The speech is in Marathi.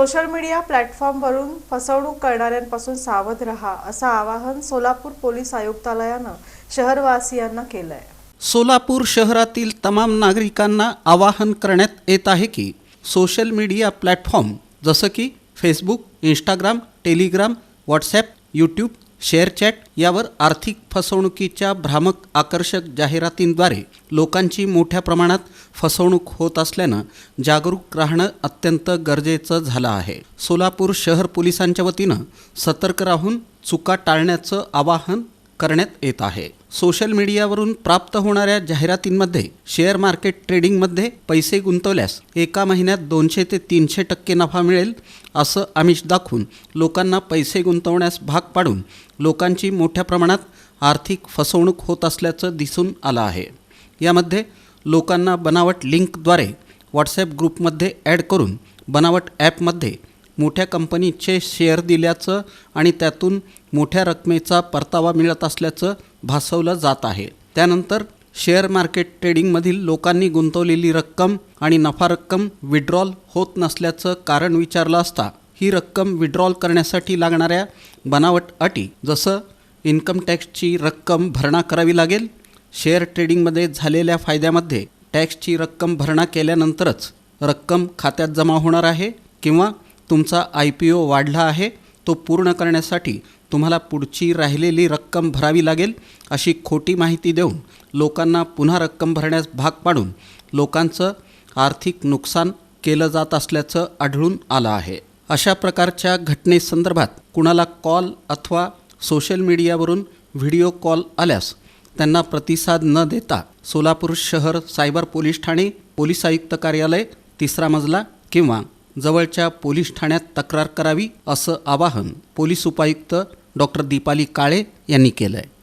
सोशल मीडिया प्लॅटफॉर्मवरून फसवणूक करणाऱ्यांपासून सावध रहा असं आवाहन सोलापूर पोलीस आयुक्तालयानं शहरवासियांना केलं आहे सोलापूर शहरातील तमाम नागरिकांना आवाहन करण्यात येत आहे की सोशल मीडिया प्लॅटफॉर्म जसं की Facebook Instagram Telegram WhatsApp YouTube ShareChat यावर आर्थिक फसवणुकीच्या भ्रामक आकर्षक जाहिरातींद्वारे लोकांची मोठ्या प्रमाणात फसवणूक होत असल्यानं जागरूक राहणं अत्यंत गरजेचं झालं आहे. सोलापूर शहर पोलिसांच्या वतीनं सतर्क राहून चुका टाळण्याचं आवाहन करण्यात येत आहे. सोशल मीडियावरून प्राप्त होणाऱ्या जाहिरातींमध्ये शेअर मार्केट ट्रेडिंगमध्ये पैसे गुंतवल्यास एका महिन्यात दोनशे ते तीनशे टक्के नफा मिळेल असं आमिष दाखवून लोकांना पैसे गुंतवण्यास भाग पाडून लोकांची मोठ्या प्रमाणात आर्थिक फसवणूक होत असल्याचं दिसून आलं आहे. यामध्ये लोकांना बनावट लिंकद्वारे व्हॉट्सॲप ग्रुपमध्ये ॲड करून बनावट ॲपमध्ये मोठ्या कंपनीचे शेअर दिल्याचं आणि त्यातून मोठ्या रकमेचा परतावा मिळत असल्याचं भासवलं जात आहे. त्यानंतर शेअर मार्केट ट्रेडिंगमधील लोकांनी गुंतवलेली रक्कम आणि नफा रक्कम विड्रॉल होत नसल्याचं कारण विचारलं असता ही रक्कम विड्रॉल करण्यासाठी लागणाऱ्या बनावट अटी जसं इन्कम टॅक्सची रक्कम भरणा करावी लागेल शेअर ट्रेडिंगमध्ये झालेल्या फायद्यामध्ये टॅक्सची रक्कम भरणा केल्यानंतरच रक्कम खात्यात जमा होणार आहे किंवा तुमचा आय पी ओ वाढला आहे तो पूर्ण करण्यासाठी तुम्हाला पुढची राहिलेली रक्कम भरावी लागेल अशी खोटी माहिती देऊन लोकांना पुन्हा रक्कम भरण्यास भाग पाडून लोकांचं आर्थिक नुकसान केलं जात असल्याचं आढळून आलं आहे. अशा प्रकारच्या घटनेसंदर्भात कुणाला कॉल अथवा सोशल मीडियावरून व्हिडिओ कॉल आल्यास त्यांना प्रतिसाद न देता सोलापूर शहर सायबर पोलीस ठाणे पोलीस आयुक्त कार्यालय तिसरा मजला किंवा जवळच्या पोलीस ठाण्यात तक्रार करावी असं आवाहन पोलीस उपायुक्त डॉक्टर दीपाली काळे यांनी केलं आहे